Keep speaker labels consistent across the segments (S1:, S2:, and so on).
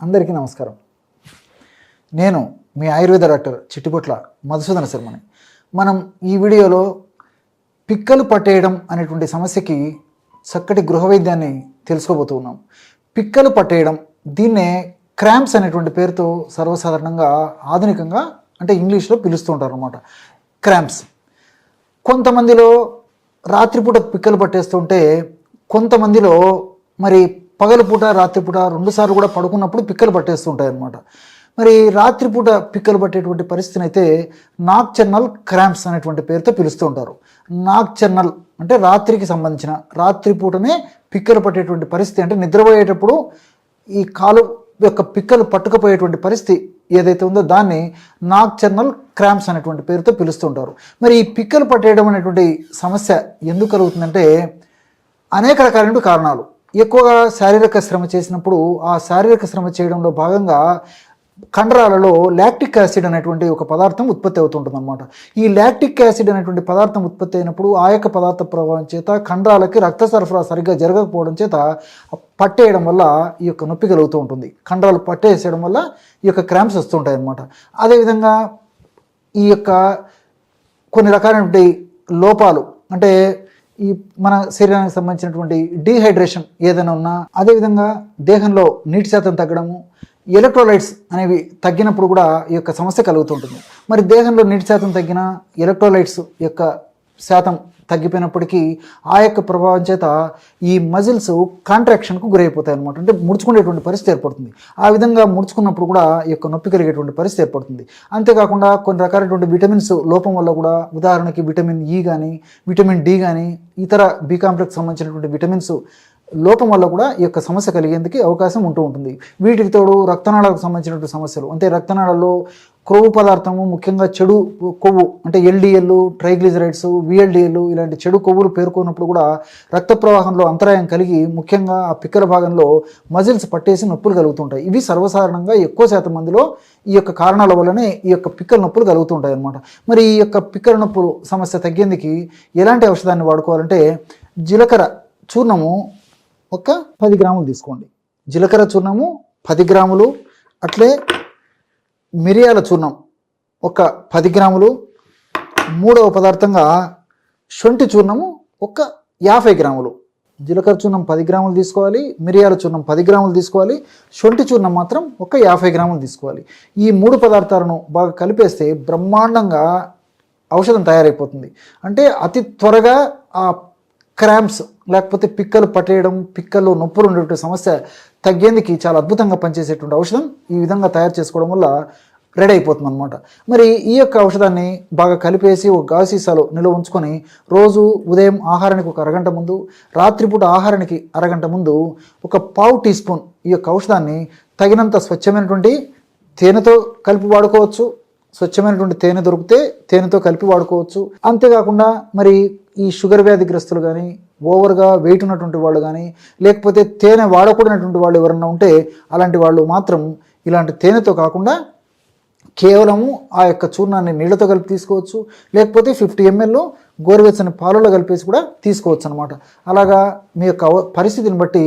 S1: అందరికీ నమస్కారం. నేను మీ ఆయుర్వేద డాక్టర్ చిట్టిపొట్ల మధుసూదన శర్మని. మనం ఈ వీడియోలో పిక్కలు పట్టేయడం అనేటువంటి సమస్యకి చక్కటి గృహ వైద్యాన్ని తెలుసుకోబోతూ ఉన్నాం. పిక్కలు పట్టేయడం దీన్నే క్రాంప్స్ అనేటువంటి పేరుతో సర్వసాధారణంగా ఆధునికంగా అంటే ఇంగ్లీష్లో పిలుస్తూ ఉంటారు అనమాట క్రాంప్స్. కొంతమందిలో రాత్రిపూట పిక్కలు పట్టేస్తుంటే కొంతమందిలో మరి పగలపూట రాత్రిపూట రెండుసార్లు కూడా పడుకున్నప్పుడు పిక్కలు పట్టేస్తుంటాయి అనమాట మరి రాత్రిపూట పిక్కలు పట్టేటువంటి పరిస్థితిని అయితే నాక్చర్నల్ క్రాంప్స్ అనేటువంటి పేరుతో పిలుస్తూ ఉంటారు. నాక్చర్నల్ అంటే రాత్రికి సంబంధించిన రాత్రిపూటనే పిక్కలు పట్టేటువంటి పరిస్థితి అంటే నిద్రపోయేటప్పుడు ఈ కాలు యొక్క పిక్కలు పట్టుకుపోయేటువంటి పరిస్థితి ఏదైతే ఉందో దాన్ని నాక్చర్నల్ క్రాంప్స్ అనేటువంటి పేరుతో పిలుస్తుంటారు మరి ఈ పిక్కలు పట్టేయడం అనేటువంటి సమస్య ఎందుకు కలుగుతుందంటే అనేక రకాలైన కారణాలు. ఎక్కువగా శారీరక శ్రమ చేసినప్పుడు ఆ శారీరక శ్రమ చేయడంలో భాగంగా కండరాలలో లాక్టిక్ యాసిడ్ అనేటువంటి ఒక పదార్థం ఉత్పత్తి అవుతుంటుంది అనమాట ఈ లాక్టిక్ యాసిడ్ అనేటువంటి పదార్థం ఉత్పత్తి అయినప్పుడు ఆ యొక్క పదార్థ ప్రభావం చేత కండరాలకి రక్త సరఫరా సరిగ్గా జరగకపోవడం చేత పట్టేయడం వల్ల ఈ యొక్క నొప్పి కలుగుతూ ఉంటుంది. కండరాలు పట్టేసేయడం వల్ల ఈ యొక్క క్రాంప్స్ వస్తుంటాయి అన్నమాట అదేవిధంగా ఈ యొక్క కొన్ని రకాలైనటువంటి లోపాలు అంటే ఈ మన శరీరానికి సంబంధించినటువంటి డీహైడ్రేషన్ ఏదైనా ఉన్నా అదేవిధంగా దేహంలో నీటి శాతం తగ్గడము ఎలక్ట్రోలైట్స్ అనేవి తగ్గినప్పుడు కూడా ఈ యొక్క సమస్య కలుగుతుంటుంది. మరి దేహంలో నీటి శాతం తగ్గిన ఎలక్ట్రోలైట్స్ యొక్క శాతం తగ్గిపోయినప్పటికీ ఆ యొక్క ప్రభావం చేత ఈ మజిల్స్ కాంట్రాక్షన్కు గురైపోతాయి అనమాట అంటే ముడుచుకునేటువంటి పరిస్థితి ఏర్పడుతుంది. ఆ విధంగా ముడుచుకున్నప్పుడు కూడా ఈ యొక్క నొప్పి కలిగేటువంటి పరిస్థితి ఏర్పడుతుంది. అంతేకాకుండా కొన్ని రకాలైనటువంటి విటమిన్స్ లోపం వల్ల కూడా ఉదాహరణకి విటమిన్ ఈ కానీ విటమిన్ డి కానీ ఇతర బి కాంప్లెక్స్ సంబంధించినటువంటి విటమిన్స్ లోపం వల్ల కూడా ఈ యొక్క సమస్య కలిగేందుకు అవకాశం ఉంటూ ఉంటుంది. వీటికి తోడు రక్తనాళాలకు సంబంధించినటువంటి సమస్యలు అంటే రక్తనాళాల్లో క్రొవ్వు పదార్థము ముఖ్యంగా చెడు కొవ్వు అంటే ఎల్డిఎల్ ట్రైగ్లిజరైడ్స్ విఎల్డిఎల్ ఇలాంటి చెడు కొవ్వులు పేర్కొన్నప్పుడు కూడా రక్త ప్రవాహంలో అంతరాయం కలిగి ముఖ్యంగా ఆ పిక్కల భాగంలో మజిల్స్ పట్టేసి నొప్పులు కలుగుతుంటాయి. ఇవి సర్వసాధారణంగా ఎక్కువ శాతం మందిలో ఈ యొక్క కారణాల వల్లనే ఈ యొక్క పిక్కల నొప్పులు కలుగుతుంటాయి అనమాట మరి ఈ యొక్క పిక్కల నొప్పులు సమస్య తగ్గేందుకు ఎలాంటి ఔషధాన్ని వాడుకోవాలంటే జీలకర్ర చూర్ణము ఒక పది గ్రాములు తీసుకోండి. జీలకర్ర చూర్ణము పది గ్రాములు అట్లే మిరియాల చూర్ణం ఒక పది గ్రాములు. మూడవ పదార్థంగా శొంఠి చూర్ణము ఒక యాభై గ్రాములు. జీలకర్ర చూర్ణం పది గ్రాములు తీసుకోవాలి మిరియాల చూర్ణం పది గ్రాములు తీసుకోవాలి శొంఠి చూర్ణం మాత్రం ఒక యాభై గ్రాములు తీసుకోవాలి. ఈ మూడు పదార్థాలను బాగా కలిపేస్తే బ్రహ్మాండంగా ఔషధం తయారైపోతుంది. అంటే అతి త్వరగా ఆ క్రాంప్స్ లేకపోతే పిక్కలు పట్టేయడం పిక్కల్లో నొప్పులు ఉండేటువంటి సమస్య తగ్గేందుకు చాలా అద్భుతంగా పనిచేసేటువంటి ఔషధం ఈ విధంగా తయారు చేసుకోవడం వల్ల రెడీ అయిపోతుంది అనమాట మరి ఈ యొక్క ఔషధాన్ని బాగా కలిపేసి ఒక గాజు సీసాలో నిల్వ ఉంచుకొని రోజు ఉదయం ఆహారానికి ఒక అరగంట ముందు రాత్రిపూట ఆహారానికి అరగంట ముందు ఒక పావు టీ స్పూన్ ఈ యొక్క ఔషధాన్ని తగినంత స్వచ్ఛమైనటువంటి తేనెతో కలిపి వాడుకోవచ్చు. స్వచ్ఛమైనటువంటి తేనె దొరికితే తేనెతో కలిపి వాడుకోవచ్చు. అంతేకాకుండా మరి ఈ షుగర్ వ్యాధిగ్రస్తులు కానీ ఓవర్గా వెయిట్ ఉన్నటువంటి వాళ్ళు కానీ లేకపోతే తేనె వాడకూడనటువంటి వాళ్ళు ఎవరన్నా ఉంటే అలాంటి వాళ్ళు మాత్రం ఇలాంటి తేనెతో కాకుండా కేవలము ఆ యొక్క చూర్ణాన్ని నీళ్ళతో కలిపి తీసుకోవచ్చు. లేకపోతే ఫిఫ్టీ ఎంఎల్లో గోరువెచ్చని పాలలో కలిపేసి కూడా తీసుకోవచ్చు అనమాట అలాగా మీ యొక్క పరిస్థితిని బట్టి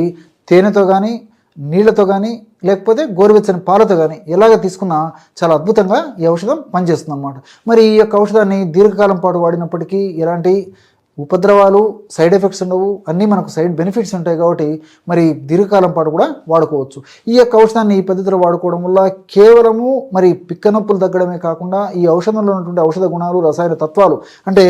S1: తేనెతో కానీ నీళ్ళతో కానీ లేకపోతే గోరువెచ్చని పాలతో కానీ ఎలాగ తీసుకున్నా చాలా అద్భుతంగా ఈ ఔషధం పనిచేస్తుంది అనమాట మరి ఈ యొక్క ఔషధాన్ని దీర్ఘకాలం పాటు వాడినప్పటికీ ఎలాంటి ఉపద్రవాలు సైడ్ ఎఫెక్ట్స్ ఉండవు. అన్నీ మనకు సైడ్ బెనిఫిట్స్ ఉంటాయి కాబట్టి మరి దీర్ఘకాలం పాటు కూడా వాడుకోవచ్చు. ఈ యొక్క ఔషధాన్ని ఈ పద్ధతిలో వాడుకోవడం వల్ల కేవలము మరి పిక్క నొప్పులు తగ్గడమే కాకుండా ఈ ఔషధంలో ఉన్నటువంటి ఔషధ గుణాలు రసాయన తత్వాలు అంటే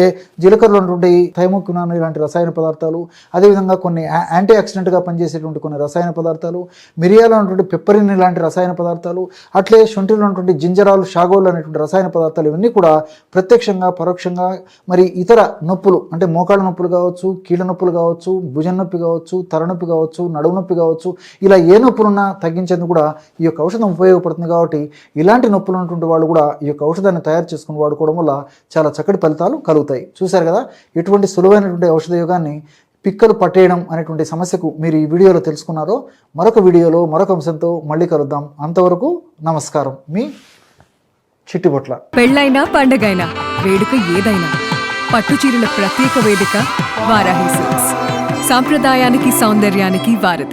S1: జీలకర్రలో ఉన్నటువంటి థైమోక్యునాన్ ఇలాంటి రసాయన పదార్థాలు అదేవిధంగా కొన్ని యాంటీ ఆక్సిడెంట్గా పనిచేసేటువంటి కొన్ని రసాయన పదార్థాలు మిరియాలో ఉన్నటువంటి పెప్పరిన్ ఇలాంటి రసాయన పదార్థాలు అట్లే శొంఠిలో ఉన్నటువంటి జింజరాలు షాగోలు అనేటువంటి రసాయన పదార్థాలు ఇవన్నీ కూడా ప్రత్యక్షంగా పరోక్షంగా మరి ఇతర నొప్పులు అంటే మోకాళ్ళ నొప్పులు కావచ్చు కీళ్ళ నొప్పులు కావచ్చు భుజం నొప్పి కావచ్చు తలనొప్పి కావచ్చు నడుము నొప్పి కావచ్చు ఇలా ఏ నొప్పులున్నా తగ్గించేందుకు కూడా ఈ యొక్క ఔషధం ఉపయోగపడుతుంది కాబట్టి ఇలాంటి నొప్పులు ఉన్నటువంటి వాళ్ళు కూడా ఈ యొక్క ఔషధాన్ని తయారు చేసుకుని వాడుకోవడం వల్ల చాలా చక్కటి ఫలితాలు కలుగుతాయి. చూశారు కదా ఎటువంటి సులువైనటువంటి ఔషధ యోగాన్ని పిక్కలు పట్టేయడం అనేటువంటి సమస్యకు మీరు ఈ వీడియోలో తెలుసుకున్నారో మరొక వీడియోలో మరొక అంశంతో మళ్ళీ కలుద్దాం. అంతవరకు నమస్కారం. మీ చిట్టిబొట్ల.
S2: పెళ్ళైనా పండగైనా వేడుక ఏదైనా పట్టు చీరల ప్రత్యేక వేదిక వారాహి సిల్క్స్. సాంప్రదాయానికి సౌందర్యానికి వారధి.